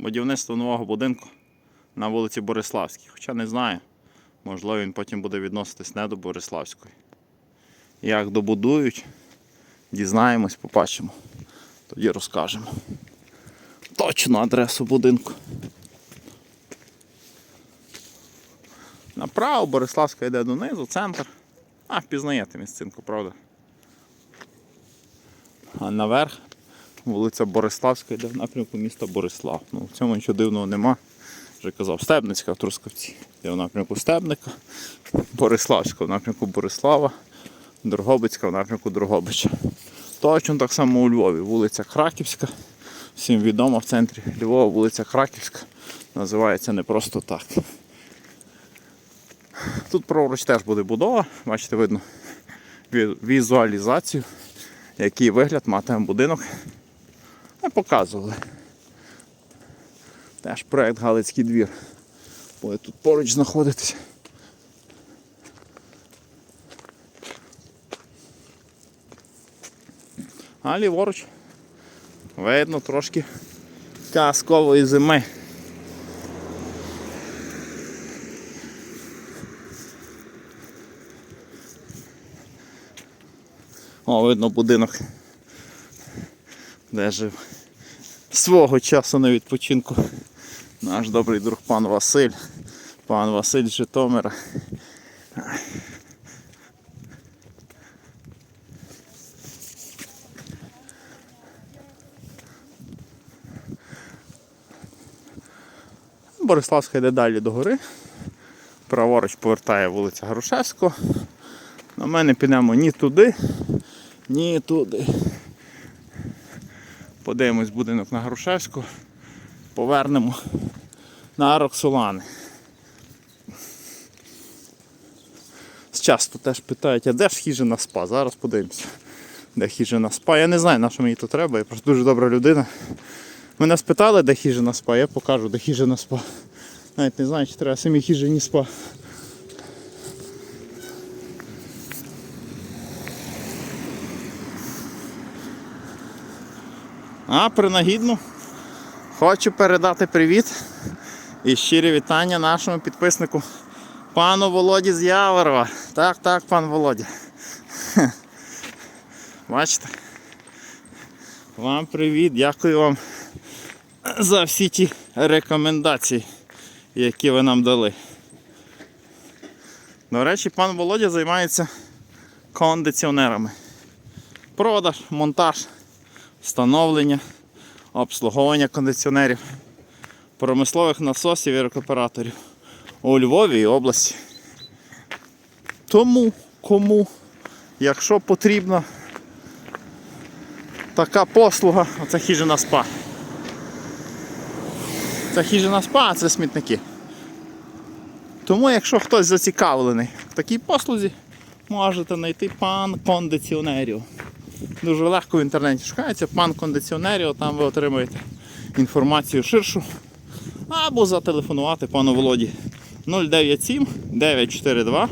будівництво нового будинку на вулиці Бориславській. Хоча не знаю, можливо, він потім буде відноситись не до Бориславської. Як добудують, дізнаємось, побачимо. Тоді розкажемо. Точну адресу будинку. Направо Бориславська йде донизу, центр. А, впізнаєте місцинку, правда? А наверх вулиця Бориславська йде в напрямку міста Борислав. Ну, в цьому нічого дивного нема. Вже казав, Стебницька в Трускавці. Йде в напрямку Стебника, Бориславська в напрямку Борислава, Дрогобицька в напрямку Дрогобича. Точно так само у Львові. Вулиця Краківська. Всім відомо в центрі Львова вулиця Краківська. Називається не просто так. Тут праворуч теж буде будова, бачите, видно візуалізацію, який вигляд матиме будинок. Ми показували. Теж проект Галицький двір. Буде тут поруч знаходитись. А ліворуч видно трошки казкової зими. О, видно будинок, жив свого часу на відпочинку наш добрий друг пан Василь. Пан Василь з Житомира. Бориславська йде далі до гори. Праворуч повертає вулиця Грушевського. На мене підемо ні туди, ні туди. Подивимось будинок на Грушевську. Повернемо на Роксолани. Часто теж питають, а де ж хижина спа? Зараз подивимося. Де хижина спа. Я не знаю, на що мені тут треба, я просто дуже добра людина. Мене спитали, де хижина спа, я покажу, де хижина спа. Навіть не знаю, чи треба самі хижині спа. А принагідно хочу передати привіт і щирі вітання нашому підписнику пану Володі з Яворова. Так, так, пан Володя. Бачите? Вам привіт, дякую вам за всі ті рекомендації, які ви нам дали. До речі, пан Володя займається кондиціонерами. Продаж, монтаж встановлення, обслуговування кондиціонерів, промислових насосів і рекуператорів у Львові і області. Тому кому, якщо потрібна така послуга, оце хижина спа. Це хижина спа, а це смітники. Тому, якщо хтось зацікавлений в такій послузі, можете знайти пан кондиціонерів. Дуже легко в інтернеті шукається пан кондиціонерів, там ви отримаєте інформацію ширшу. Або зателефонувати пану Володі 097 942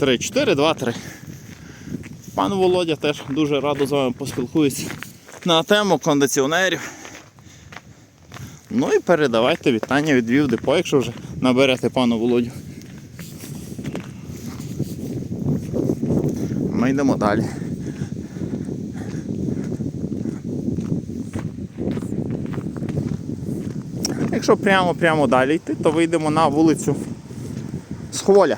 3423. Пан Володя теж дуже радо з вами поспілкується на тему кондиціонерів. Ну і передавайте вітання від Львів депо, якщо вже наберете пану Володю. Ми йдемо далі. Якщо прямо-прямо далі йти, то вийдемо на вулицю Схволя.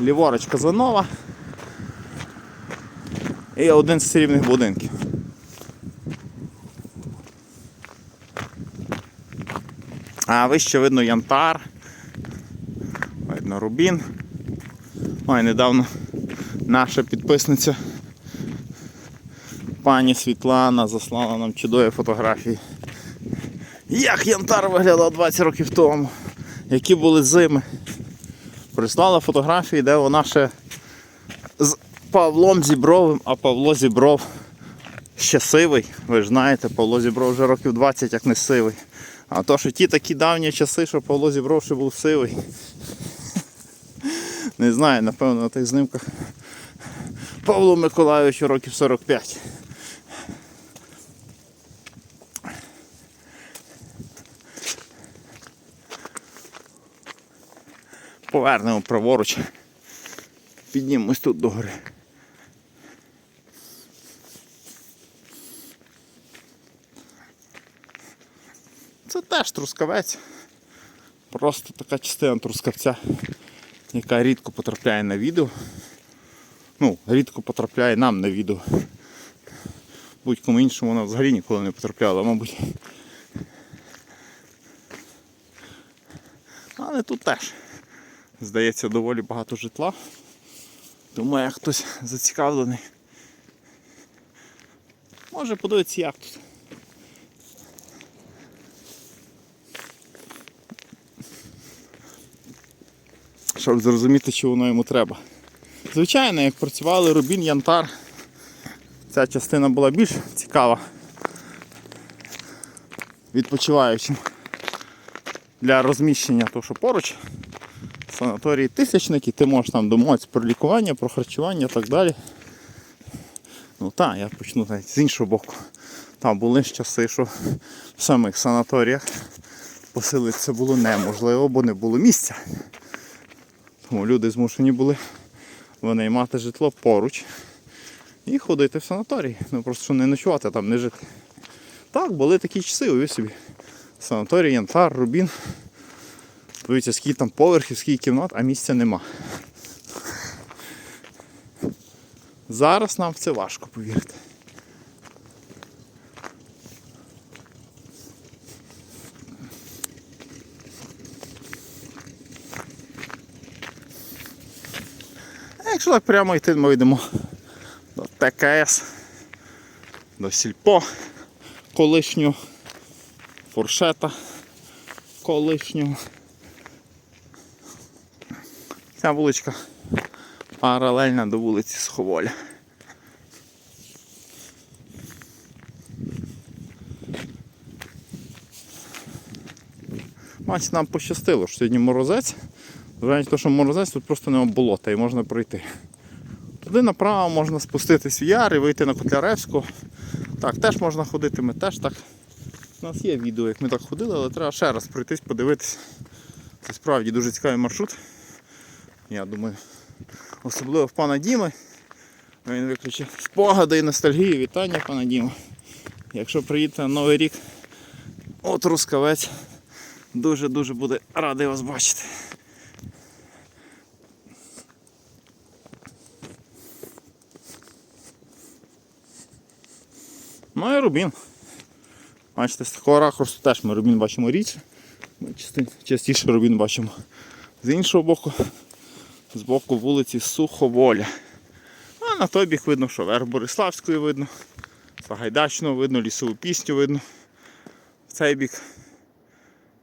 Ліворуч Казанова. І один з срібних будинків. А вище видно янтар. Видно рубін. Ой, недавно наша підписниця пані Світлана заслала нам чудові фотографії. Як янтар виглядав 20 років тому, які були зими. Прислала фотографії, де вона ще з Павлом Зібровим, а Павло Зібров ще сивий. Ви ж знаєте, Павло Зібров вже років 20 як не сивий. А то, що ті такі давні часи, що Павло Зібров ще був сивий. Не знаю, напевно, на тих знимках Павлу Миколайовичу років 45. Повернемо праворуч. Піднімемось тут до гори. Це теж трускавець. Просто така частина трускавця, яка рідко потрапляє на відео. Ну, рідко потрапляє нам на відео. Будь-кому іншому вона взагалі ніколи не потрапляла, мабуть. Але тут теж, здається, доволі багато житла. Тому як хтось зацікавлений. Може подивитися як тут. Щоб зрозуміти, що воно йому треба. Звичайно, як працювали Рубін Янтар, ця частина була більш цікава відпочиваючим для розміщення, того, що поруч санаторії тисячники, ти можеш там домовитися про лікування, про харчування і так далі. Ну так, я почну навіть з іншого боку. Там були ж часи, що в самих санаторіях поселитися було неможливо, бо не було місця. Тому люди змушені були винаймати житло поруч і ходити в санаторій. Ну просто що не ночувати, там не жити. Так, були такі часи, уявіть собі. Санаторій, Янтар, Рубін. Дивіться, скільки там поверхів, скільки кімнат, а місця нема. Зараз нам в це важко повірити. А якщо так прямо йти, ми йдемо до ТКС, до Сільпо колишнього, фуршета колишнього. Ця вуличка паралельна до вулиці Сховоля. Бачите, нам пощастило, що сьогодні морозець. Зважаючи те, що морозець, тут просто нема болота і можна пройти. Туди направо можна спуститись в яр і вийти на Котляревську. Так, теж можна ходити, ми теж так. У нас є відео, як ми так ходили, але треба ще раз пройтись, подивитись. Це справді дуже цікавий маршрут. Я думаю, особливо в пана Діми. Він виключив спогади і ностальгію. Вітання, пана Діма. Якщо приїдете на Новий рік, от Рускавець, дуже-дуже буде радий вас бачити. Ну і Рубін. Бачите, з такого ракурсу теж ми Рубін бачимо річ. Ми частіше Рубін бачимо з іншого боку, з боку вулиці Суховоля. А на той бік видно, що верх Бориславської видно, Сагайдачного видно, лісову пісню видно. В цей бік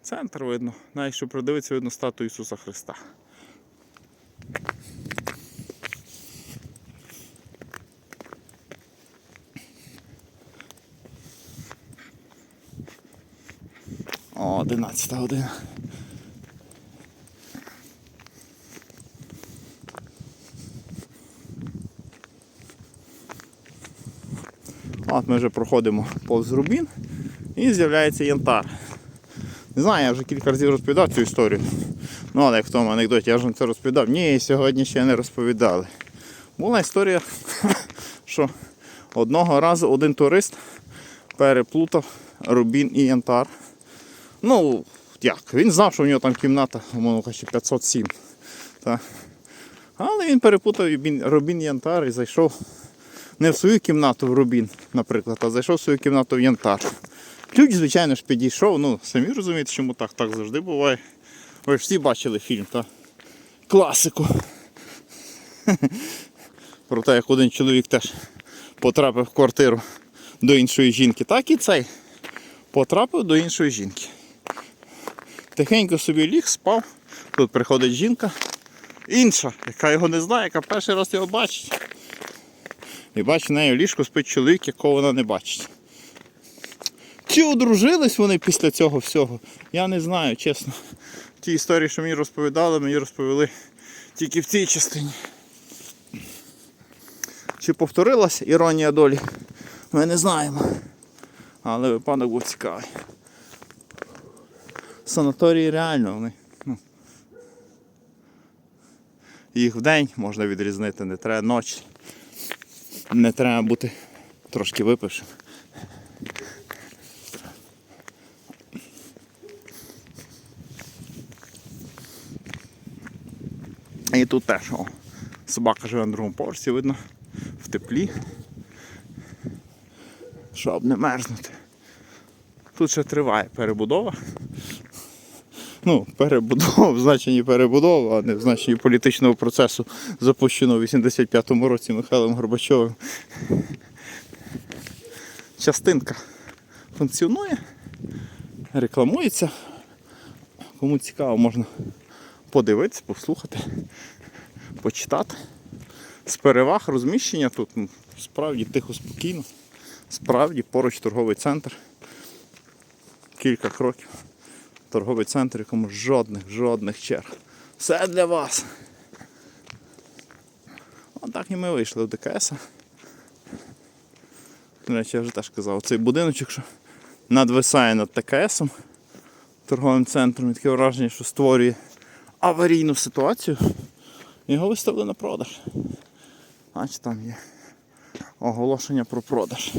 центр видно. Навіть що продивиться, видно статую Ісуса Христа. О, 11 година. От ми вже проходимо повз Рубін і з'являється янтар. Не знаю, я вже кілька разів розповідав цю історію. Ну, але як в тому анекдоті, я ж вам це розповідав. Ні, сьогодні ще не розповідали. Була історія, що одного разу один турист переплутав Рубін і Янтар. Ну, як, він знав, що в нього там кімната, умовно кажучи, 507. Та. Але він перепутав Рубін, Рубін Янтар і зайшов не в свою кімнату в Рубін, наприклад, а зайшов в свою кімнату в Янтар. Ключ, звичайно ж, підійшов. Ну, самі розумієте, чому так, так завжди буває. Ви ж всі бачили фільм, та? Класику. Про те, як один чоловік теж потрапив в квартиру до іншої жінки, так і цей потрапив до іншої жінки. Тихенько собі ліг, спав. Тут приходить жінка, інша, яка його не знає, яка перший раз його бачить. І бачить, в неї в ліжку спить чоловік, якого вона не бачить. Чи одружились вони після цього всього? Я не знаю, чесно. Ті історії, що мені розповідали, мені розповіли тільки в цій частині. Чи повторилася іронія долі? Ми не знаємо. Але випадок був цікавий. Санаторії реально вони. Ну, їх день можна відрізнити, не треба ночі. Не треба бути трошки випившим. І тут теж о, собака живе на другому поверсі, видно, в теплі. Щоб не мерзнути. Тут ще триває перебудова. Ну, перебудова в значенні перебудова, а не в значенні політичного процесу, запущеного у 85-му році Михайлом Горбачовим. Частинка функціонує, рекламується. Кому цікаво, можна подивитися, послухати, почитати. З переваг розміщення тут ну, справді тихо, спокійно. Справді поруч торговий центр. Кілька кроків. Торговий центр, якому жодних, жодних черг. Все для вас. Отак і ми вийшли в ДКС. До речі, я вже теж казав, цей будиночок, що надвисає над ТКСом, торговим центром, і таке враження, що створює аварійну ситуацію. Його виставили на продаж. Значить там є оголошення про продаж.